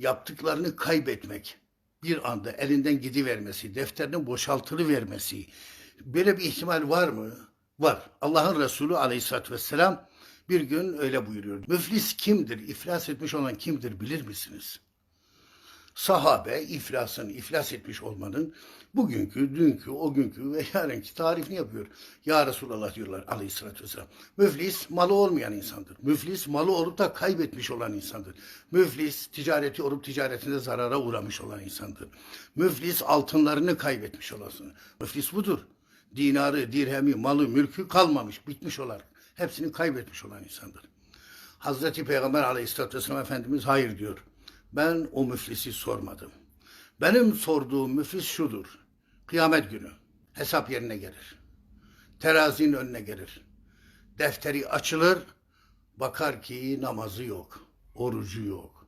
yaptıklarını kaybetmek, bir anda elinden gidivermesi, defterinin boşaltılıvermesi, böyle bir ihtimal var mı? Var. Allah'ın Resulü aleyhissalatü vesselam bir gün öyle buyuruyor. Müflis kimdir, iflas etmiş olan kimdir bilir misiniz? Sahabe iflasın, iflas etmiş olmanın bugünkü, dünkü, o günkü ve yarınki tarifini yapıyor. Ya Resulallah diyorlar aleyhissalatü vesselam. Müflis malı olmayan insandır. Müflis malı olup da kaybetmiş olan insandır. Müflis ticareti olup ticaretinde zarara uğramış olan insandır. Müflis altınlarını kaybetmiş olasın. Müflis budur. Dinarı, dirhemi, malı, mülkü kalmamış, bitmiş olan. Hepsini kaybetmiş olan insandır. Hazreti Peygamber aleyhissalatü vesselam Efendimiz hayır diyor. Ben o müflisi sormadım. Benim sorduğum müflis şudur. Kıyamet günü hesap yerine gelir. Terazinin önüne gelir. Defteri açılır. Bakar ki namazı yok. Orucu yok.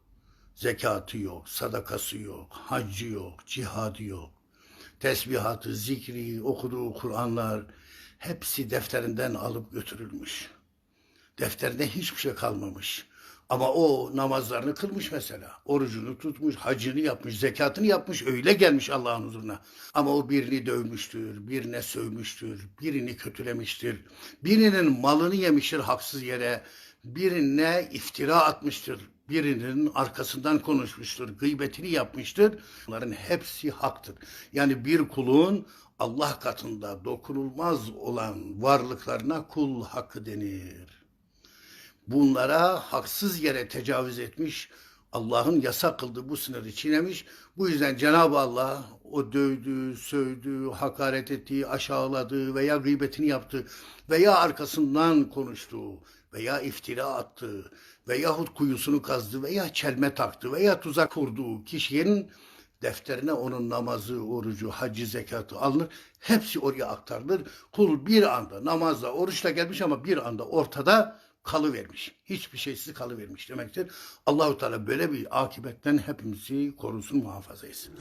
Zekatı yok. Sadakası yok. Haccı yok. Cihadı yok. Tesbihatı, zikri, okuduğu Kur'anlar hepsi defterinden alıp götürülmüş. Defterinde hiçbir şey kalmamış. Ama o namazlarını kılmış mesela. Orucunu tutmuş, hacını yapmış, zekatını yapmış. Öyle gelmiş Allah'ın huzuruna. Ama o birini dövmüştür, birine sövmüştür, birini kötülemiştir. Birinin malını yemiştir haksız yere. Birine iftira atmıştır. Birinin arkasından konuşmuştur, gıybetini yapmıştır. Bunların hepsi haktır. Yani bir kulun Allah katında dokunulmaz olan varlıklarına kul hakkı denir bunlara haksız yere tecavüz etmiş, Allah'ın yasak kıldığı bu sınırı çiğnemiş. Bu yüzden Cenab-ı Allah o dövdü, sövdü, hakaret etti, aşağıladı veya gıybetini yaptı veya arkasından konuştu veya iftira attı veyahut kuyusunu kazdı veya çelme taktı veya tuzak kurduğu kişinin defterine onun namazı, orucu, hacı, zekatı alınır. Hepsi oraya aktarılır. Kul bir anda namazla, oruçla gelmiş ama bir anda ortada kalıvermiş. Hiçbir şeysiz kalıvermiş demektir. Allahu Teala böyle bir akibetten hepimizi korusun, muhafaza etsin.